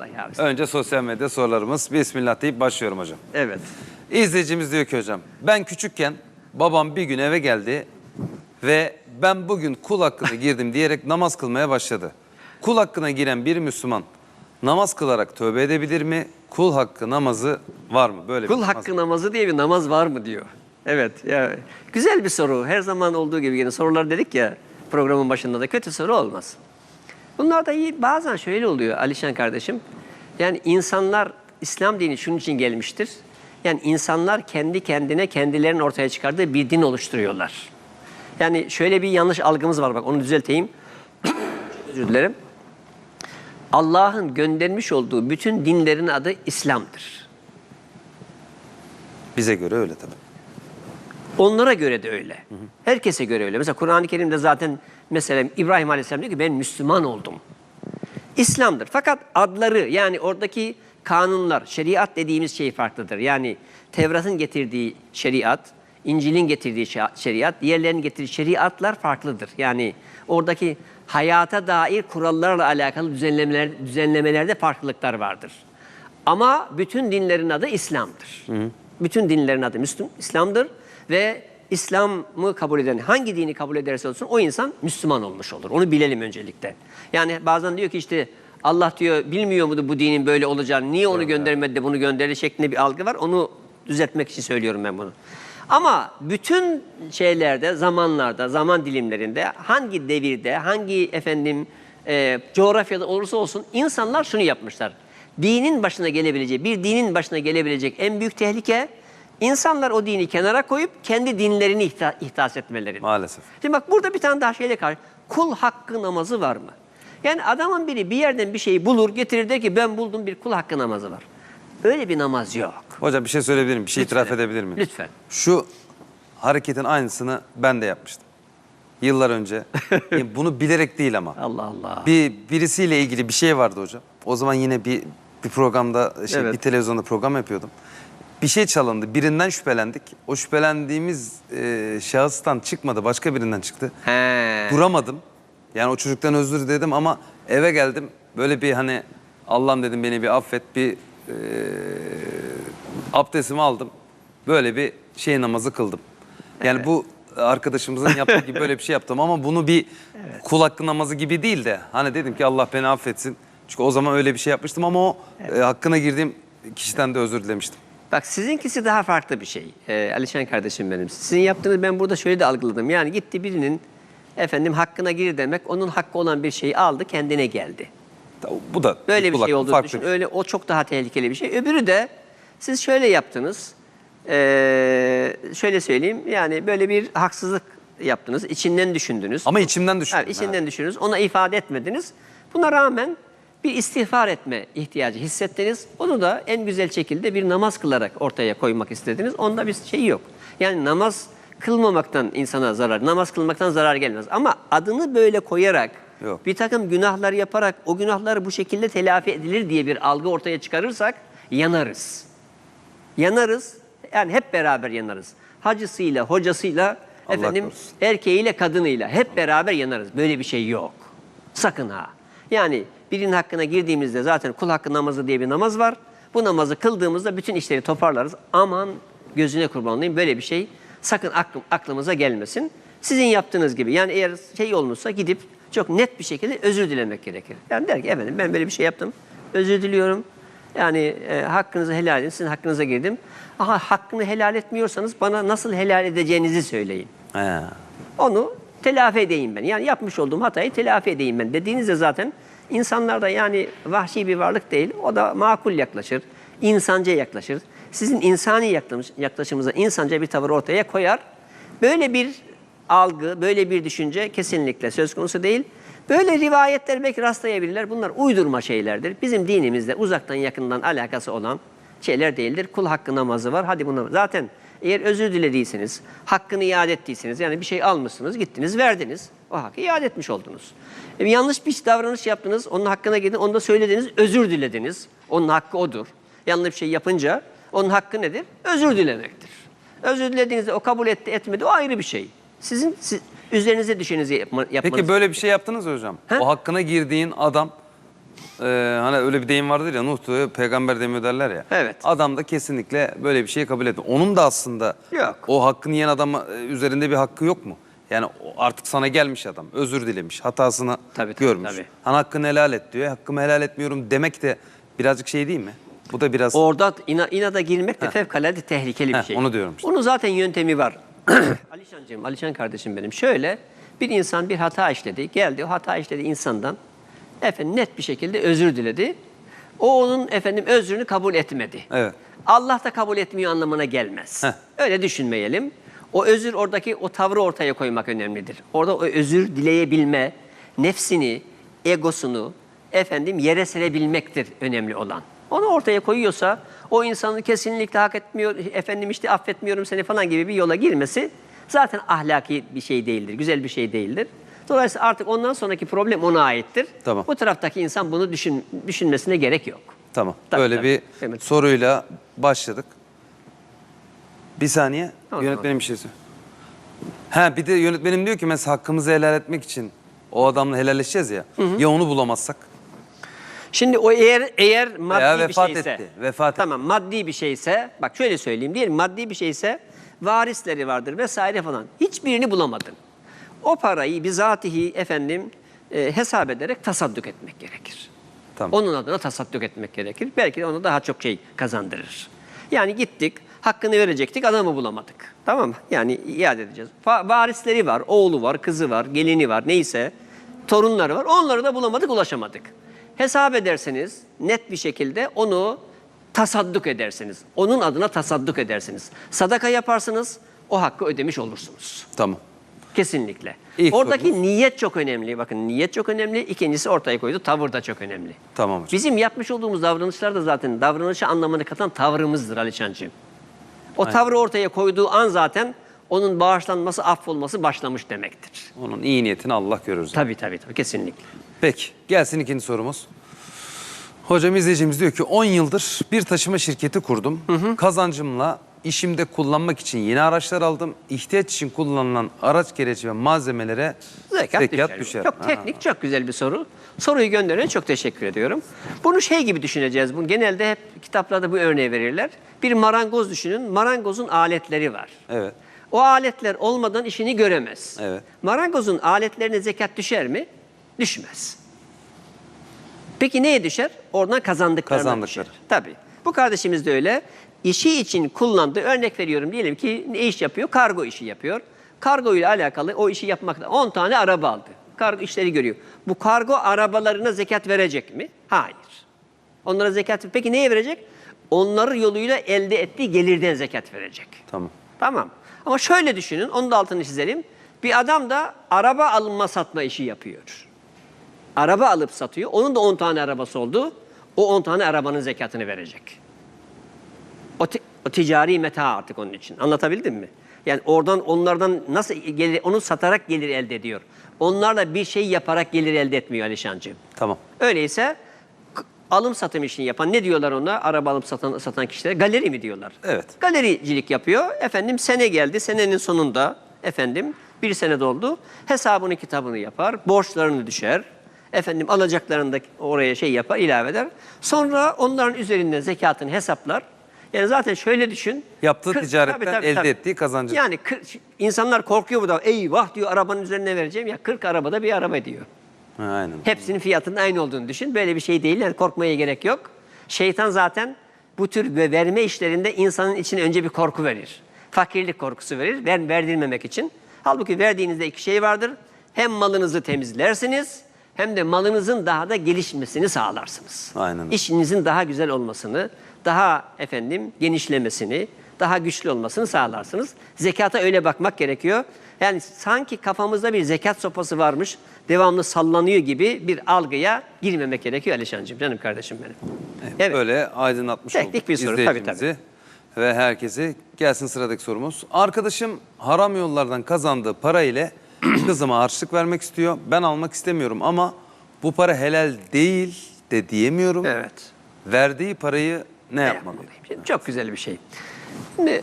Estağfurullah ya. estağfurullah. Önce sosyal medya sorularımız. Bismillah deyip başlıyorum hocam. Evet. İzleyicimiz diyor ki hocam, ben küçükken babam bir gün eve geldi ve ben bugün kul hakkına girdim diyerek namaz kılmaya başladı. Kul hakkına giren bir Müslüman namaz kılarak tövbe edebilir mi? Kul hakkı namazı var mı? Böyle bir Kul namaz- hakkı namazı diye bir namaz var mı diyor. Evet. Ya, güzel bir soru. Her zaman olduğu gibi yine sorular dedik ya programın başında da kötü soru olmaz. Bunlar da iyi. Bazen şöyle oluyor Alişan kardeşim. Yani insanlar İslam dini şunun için gelmiştir. Yani insanlar kendi kendine kendilerinin ortaya çıkardığı bir din oluşturuyorlar. Yani şöyle bir yanlış algımız var bak onu düzelteyim. Özür dilerim. Allah'ın göndermiş olduğu bütün dinlerin adı İslam'dır. Bize göre öyle tabii. Onlara göre de öyle. Herkese göre öyle. Mesela Kur'an-ı Kerim'de zaten mesela İbrahim Aleyhisselam diyor ki ben Müslüman oldum. İslam'dır. Fakat adları yani oradaki kanunlar, şeriat dediğimiz şey farklıdır. Yani Tevrat'ın getirdiği şeriat, İncil'in getirdiği şeriat, diğerlerinin getirdiği şeriatlar farklıdır. Yani oradaki hayata dair kurallarla alakalı düzenlemeler, düzenlemelerde farklılıklar vardır. Ama bütün dinlerin adı İslam'dır. Bütün dinlerin adı Müslüm, İslam'dır ve İslam'ı kabul eden, hangi dini kabul ederse olsun o insan Müslüman olmuş olur. Onu bilelim öncelikle. Yani bazen diyor ki işte Allah diyor bilmiyor muydu bu dinin böyle olacağını, niye onu göndermedi de bunu gönderdi şeklinde bir algı var. Onu düzeltmek için söylüyorum ben bunu. Ama bütün şeylerde, zamanlarda, zaman dilimlerinde, hangi devirde, hangi efendim e, coğrafyada olursa olsun insanlar şunu yapmışlar. Dinin başına gelebilecek, bir dinin başına gelebilecek en büyük tehlike insanlar o dini kenara koyup kendi dinlerini ihta- ihdas etmeleri. Maalesef. Şimdi bak burada bir tane daha şeyle karşı. Kul hakkı namazı var mı? Yani adamın biri bir yerden bir şeyi bulur getirir der ki ben buldum bir kul hakkı namazı var. Öyle bir namaz yok. Hocam bir şey söyleyebilir miyim? Bir şey Lütfen. itiraf edebilir miyim? Lütfen. Şu hareketin aynısını ben de yapmıştım. Yıllar önce. Yani Bunu bilerek değil ama. Allah Allah. Bir birisiyle ilgili bir şey vardı hocam. O zaman yine bir bir programda şey, Evet. bir televizyonda program yapıyordum. Bir şey çalındı. Birinden şüphelendik. O şüphelendiğimiz e, şahıstan çıkmadı. Başka birinden çıktı. He. Duramadım. Yani o çocuktan özür diledim ama eve geldim. Böyle bir hani Allah'ım dedim beni bir affet. Bir e, abdestimi aldım. Böyle bir şey namazı kıldım. Yani bu arkadaşımızın yaptığı gibi böyle bir şey yaptım ama bunu bir kul hakkı namazı gibi değil de hani dedim ki Allah beni affetsin. Çünkü o zaman öyle bir şey yapmıştım ama o e, hakkına girdiğim kişiden de özür dilemiştim. Bak sizinkisi daha farklı bir şey. Ee, Alişan kardeşim benim. Sizin yaptığınız ben burada şöyle de algıladım. Yani gitti birinin efendim hakkına gir demek onun hakkı olan bir şeyi aldı kendine geldi. Bu da Böyle bir şey olduğunu farklı düşün. şey. Öyle o çok daha tehlikeli bir şey. Öbürü de siz şöyle yaptınız. Ee, şöyle söyleyeyim. Yani böyle bir haksızlık yaptınız. içinden düşündünüz. Ama içimden düşündüm. Evet, içinden düşündünüz. Ona ifade etmediniz. Buna rağmen bir istiğfar etme ihtiyacı hissettiniz. Onu da en güzel şekilde bir namaz kılarak ortaya koymak istediniz. Onda bir şey yok. Yani namaz kılmamaktan insana zarar, namaz kılmaktan zarar gelmez. Ama adını böyle koyarak, Yok. bir takım günahlar yaparak o günahlar bu şekilde telafi edilir diye bir algı ortaya çıkarırsak yanarız. Yanarız. Yani hep beraber yanarız. Hacısıyla, hocasıyla, Allah efendim korusun. erkeğiyle, kadınıyla hep beraber yanarız. Böyle bir şey yok. Sakın ha. Yani birinin hakkına girdiğimizde zaten kul hakkı namazı diye bir namaz var. Bu namazı kıldığımızda bütün işleri toparlarız. Aman gözüne kurban olayım böyle bir şey sakın aklım, aklımıza gelmesin. Sizin yaptığınız gibi yani eğer şey olmuşsa gidip çok net bir şekilde özür dilemek gerekir. Yani der ki efendim ben böyle bir şey yaptım. Özür diliyorum. Yani e, hakkınızı helal edin. Sizin hakkınıza girdim. Aha hakkını helal etmiyorsanız bana nasıl helal edeceğinizi söyleyin. He. Onu telafi edeyim ben. Yani yapmış olduğum hatayı telafi edeyim ben dediğinizde zaten insanlar da yani vahşi bir varlık değil. O da makul yaklaşır, insanca yaklaşır. Sizin insani yaklaş- yaklaşımınıza insanca bir tavır ortaya koyar. Böyle bir algı, böyle bir düşünce kesinlikle söz konusu değil. Böyle rivayetler belki rastlayabilirler. Bunlar uydurma şeylerdir. Bizim dinimizde uzaktan yakından alakası olan şeyler değildir. Kul hakkı namazı var. Hadi bunu zaten eğer özür dilediyseniz, hakkını iade ettiyseniz yani bir şey almışsınız, gittiniz, verdiniz. O hakkı iade etmiş oldunuz. E, yanlış bir davranış yaptınız, onun hakkına gidin, onu da söylediniz, özür dilediniz. Onun hakkı odur. Yanlış bir şey yapınca onun hakkı nedir? Özür dilemektir. Özür dilediğinizde o kabul etti, etmedi o ayrı bir şey. Sizin siz, üzerinize düşenizi yapma, yapmanız Peki böyle bir şey yaptınız hocam? He? O hakkına girdiğin adam e, hani öyle bir deyim vardır ya Nuh diyor peygamber demiyor derler ya. Evet. Adam da kesinlikle böyle bir şeyi kabul etmiyor. Onun da aslında Yok. o hakkını yiyen adam e, üzerinde bir hakkı yok mu? Yani o artık sana gelmiş adam. Özür dilemiş. Hatasını Tabii, tabii, görmüş. tabii. Hani hakkını helal et diyor. Hakkımı helal etmiyorum demek de birazcık şey değil mi? Bu da biraz Orada ina, inada girmek de fevkalade tehlikeli bir Heh, şey. onu diyorum işte. Onun zaten yöntemi var. Alişancığım, Alişan kardeşim benim. Şöyle bir insan bir hata işledi. Geldi o hata işledi insandan. Efendim net bir şekilde özür diledi. O onun efendim özrünü kabul etmedi. Evet. Allah da kabul etmiyor anlamına gelmez. Heh. Öyle düşünmeyelim. O özür oradaki o tavrı ortaya koymak önemlidir. Orada o özür dileyebilme, nefsini, egosunu efendim yere serebilmektir önemli olan. Onu ortaya koyuyorsa o insanı kesinlikle hak etmiyor, efendim işte affetmiyorum seni falan gibi bir yola girmesi zaten ahlaki bir şey değildir, güzel bir şey değildir. Dolayısıyla artık ondan sonraki problem ona aittir. Tamam. Bu taraftaki insan bunu düşün, düşünmesine gerek yok. Tamam. Tabii, Böyle tabii. bir Evet. soruyla başladık. Bir saniye. Tamam, yönetmenim bir şey söylüyor. Ha bir de yönetmenim diyor ki mesela hakkımızı helal etmek için o adamla helalleşeceğiz ya. Ya onu bulamazsak? Şimdi o eğer eğer maddi Veya bir vefat şeyse. etti, vefat etti. tamam maddi bir şeyse bak şöyle söyleyeyim diyelim maddi bir şeyse varisleri vardır vesaire falan. Hiçbirini bulamadın. O parayı bizatihi efendim e, hesap ederek tasadduk etmek gerekir. Tamam. Onun adına tasadduk etmek gerekir. Belki de ona daha çok şey kazandırır. Yani gittik, hakkını verecektik, adamı bulamadık. Tamam mı? Yani iade edeceğiz. Fa- varisleri var, oğlu var, kızı var, gelini var, neyse. Torunları var. Onları da bulamadık, ulaşamadık. Hesap ederseniz net bir şekilde onu tasadduk edersiniz. Onun adına tasadduk edersiniz. Sadaka yaparsınız, o hakkı ödemiş olursunuz. Tamam. Kesinlikle. İlk Oradaki sorumuz. niyet çok önemli. Bakın niyet çok önemli. İkincisi ortaya koydu. Tavır da çok önemli. Tamam hocam. Bizim yapmış olduğumuz davranışlar da zaten davranışa anlamını katan tavrımızdır Alişancığım. O tavrı ortaya koyduğu an zaten onun bağışlanması, affolması başlamış demektir. Onun iyi niyetini Allah görür. zaten. Tabii tabii tabii kesinlikle. Peki gelsin ikinci sorumuz. Hocam izleyicimiz diyor ki 10 yıldır bir taşıma şirketi kurdum. Kazancımla işimde kullanmak için yeni araçlar aldım. İhtiyaç için kullanılan araç gereç ve malzemelere Zekat, zekat, düşer. düşer. Çok Ha. teknik, çok güzel bir soru. Soruyu gönderene çok teşekkür ediyorum. Bunu şey gibi düşüneceğiz. Bunu genelde hep kitaplarda bu örneği verirler. Bir marangoz düşünün. Marangozun aletleri var. Evet. O aletler olmadan işini göremez. Evet. Marangozun aletlerine zekat düşer mi? Düşmez. Peki neye düşer? Oradan kazandıklarına Kazandıkları. düşer. Tabii. Bu kardeşimiz de öyle. İşi için kullandığı, örnek veriyorum diyelim ki ne iş yapıyor? Kargo işi yapıyor. Kargo ile alakalı o işi yapmakta 10 tane araba aldı. Kargo işleri görüyor. Bu kargo arabalarına zekat verecek mi? Hayır. Onlara zekat peki neye verecek? Onları yoluyla elde ettiği gelirden zekat verecek. Tamam. Tamam. Ama şöyle düşünün, onu da altını çizelim. Bir adam da araba alınma satma işi yapıyor. Araba alıp satıyor. Onun da 10 tane arabası oldu. O 10 tane arabanın zekatını verecek. O, o ticari meta artık onun için. Anlatabildim mi? Yani oradan onlardan nasıl gelir, onu satarak gelir elde ediyor. Onlarla bir şey yaparak gelir elde etmiyor Alişancığım. Tamam. Öyleyse alım satım işini yapan ne diyorlar ona? Araba alıp satan, satan kişilere galeri mi diyorlar? Evet. Galericilik yapıyor. Efendim sene geldi. Senenin sonunda efendim bir sene doldu. Hesabını kitabını yapar. Borçlarını düşer. Efendim alacaklarını da oraya şey yapar, ilave eder. Sonra onların üzerinden zekatını hesaplar. Yani zaten şöyle düşün. Yaptığı Kırk- ticaretten elde ettiği kazancı. Yani kırk- insanlar korkuyor bu da. Eyvah diyor arabanın üzerine vereceğim. Ya 40 arabada bir araba diyor. Ha, aynen. Hepsinin fiyatının aynı olduğunu düşün. Böyle bir şey değil. Yani korkmaya gerek yok. Şeytan zaten bu tür ve verme işlerinde insanın içine önce bir korku verir. Fakirlik korkusu verir. Ver, verdirmemek için. Halbuki verdiğinizde iki şey vardır. Hem malınızı temizlersiniz hem de malınızın daha da gelişmesini sağlarsınız. Aynen. İşinizin daha güzel olmasını, daha efendim genişlemesini, daha güçlü olmasını sağlarsınız. Zekata öyle bakmak gerekiyor. Yani sanki kafamızda bir zekat sopası varmış, devamlı sallanıyor gibi bir algıya girmemek gerekiyor Alişancığım, canım kardeşim benim. Evet. Böyle aydınlatmış Teknik olduk bir soru, tabii, izleyicimizi ve herkesi. Gelsin sıradaki sorumuz. Arkadaşım haram yollardan kazandığı para ile kızıma harçlık vermek istiyor. Ben almak istemiyorum ama bu para helal değil de diyemiyorum. Evet. Verdiği parayı ne Ne yapmalıyım? yapmalıyım? Çok güzel bir şey. Şimdi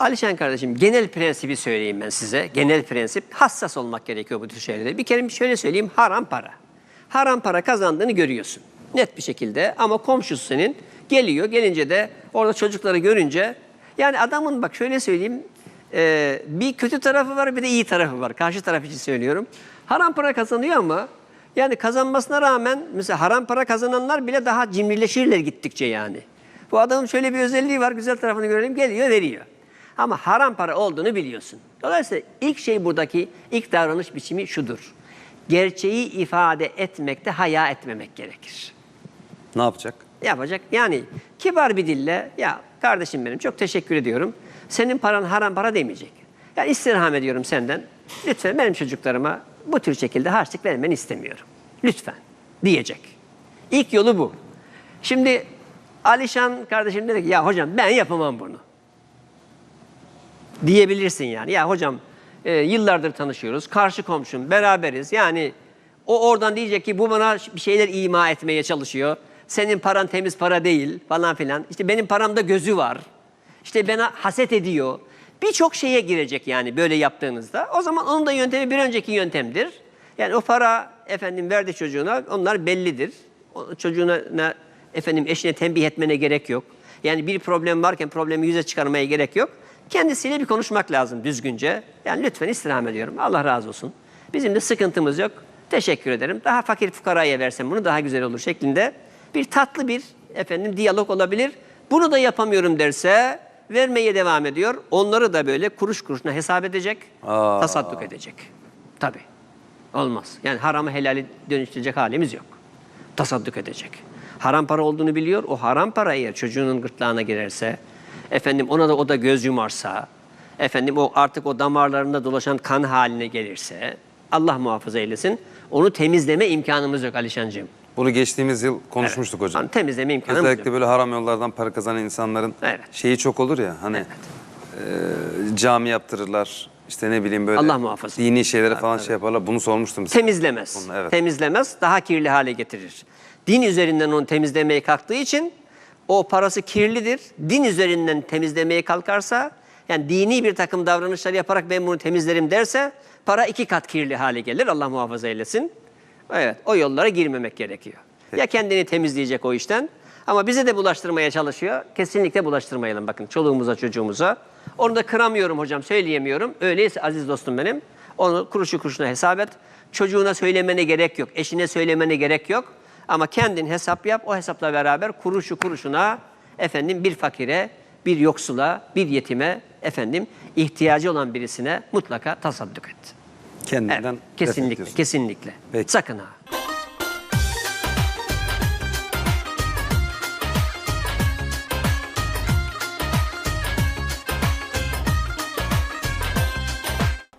Alişan kardeşim genel prensibi söyleyeyim ben size. Genel prensip hassas olmak gerekiyor bu tür şeylerde. Bir kere şöyle söyleyeyim haram para. haram para kazandığını görüyorsun. Net bir şekilde ama komşusu senin geliyor. Gelince de orada çocukları görünce yani adamın bak şöyle söyleyeyim e, bir kötü tarafı var bir de iyi tarafı var. Karşı taraf için söylüyorum. Haram para kazanıyor ama yani kazanmasına rağmen mesela haram para kazananlar bile daha cimrileşirler gittikçe yani. Bu adamın şöyle bir özelliği var güzel tarafını görelim geliyor veriyor. Ama haram para olduğunu biliyorsun. Dolayısıyla ilk şey buradaki ilk davranış biçimi şudur. Gerçeği ifade etmekte haya etmemek gerekir. Ne yapacak? Yapacak yani kibar bir dille ya kardeşim benim çok teşekkür ediyorum. Senin paran haram para demeyecek. Yani istirham ediyorum senden. Lütfen benim çocuklarıma bu tür şekilde harçlık vermeni istemiyorum. Lütfen diyecek. İlk yolu bu. Şimdi Alişan kardeşim dedi ki ya hocam ben yapamam bunu diyebilirsin yani. Ya hocam e, yıllardır tanışıyoruz, karşı komşum, beraberiz. Yani o oradan diyecek ki bu bana bir şeyler ima etmeye çalışıyor. Senin paran temiz para değil falan filan. İşte benim paramda gözü var. İşte bana haset ediyor. Birçok şeye girecek yani böyle yaptığınızda. O zaman onun da yöntemi bir önceki yöntemdir. Yani o para efendim verdi çocuğuna onlar bellidir. O çocuğuna efendim eşine tembih etmene gerek yok. Yani bir problem varken problemi yüze çıkarmaya gerek yok. Kendisiyle bir konuşmak lazım düzgünce. Yani lütfen istirham ediyorum. Allah razı olsun. Bizim de sıkıntımız yok. Teşekkür ederim. Daha fakir fukaraya versem bunu daha güzel olur şeklinde bir tatlı bir efendim diyalog olabilir. Bunu da yapamıyorum derse vermeye devam ediyor. Onları da böyle kuruş kuruşuna hesap edecek, Aa. tasadduk edecek. Tabii. Olmaz. Yani haramı helali dönüştürecek halimiz yok. Tasadduk edecek. Haram para olduğunu biliyor. O haram para eğer çocuğunun gırtlağına girerse, efendim ona da o da göz yumarsa, efendim o artık o damarlarında dolaşan kan haline gelirse, Allah muhafaza eylesin, onu temizleme imkanımız yok Alişancığım. Bunu geçtiğimiz yıl konuşmuştuk hocam. Hani temizleme imkanımız Özellikle böyle haram yollardan para kazanan insanların Evet. şeyi çok olur ya hani e, cami yaptırırlar işte ne bileyim böyle Allah muhafaza. dini şeylere falan şey yaparlar. Bunu sormuştum size. Temizlemez. Onu, evet. Temizlemez, daha kirli hale getirir. Din üzerinden onu temizlemeye kalktığı için o parası kirlidir. Din üzerinden temizlemeye kalkarsa, yani dini bir takım davranışlar yaparak ben bunu temizlerim derse, para iki kat kirli hale gelir. Allah muhafaza eylesin. Evet, o yollara girmemek gerekiyor. Ya kendini temizleyecek o işten, ama bize de bulaştırmaya çalışıyor. Kesinlikle bulaştırmayalım bakın çoluğumuza çocuğumuza. Onu da kıramıyorum hocam, söyleyemiyorum. Öyleyse aziz dostum benim, onu kuruşu kuruşuna hesap et. Çocuğuna söylemene gerek yok, eşine söylemene gerek yok. Ama kendin hesap yap, o hesapla beraber kuruşu kuruşuna efendim bir fakire, bir yoksula, bir yetime efendim ihtiyacı olan birisine mutlaka tasadduk et. Kendinden Evet, kesinlikle, kesinlikle. Peki. Sakın ha.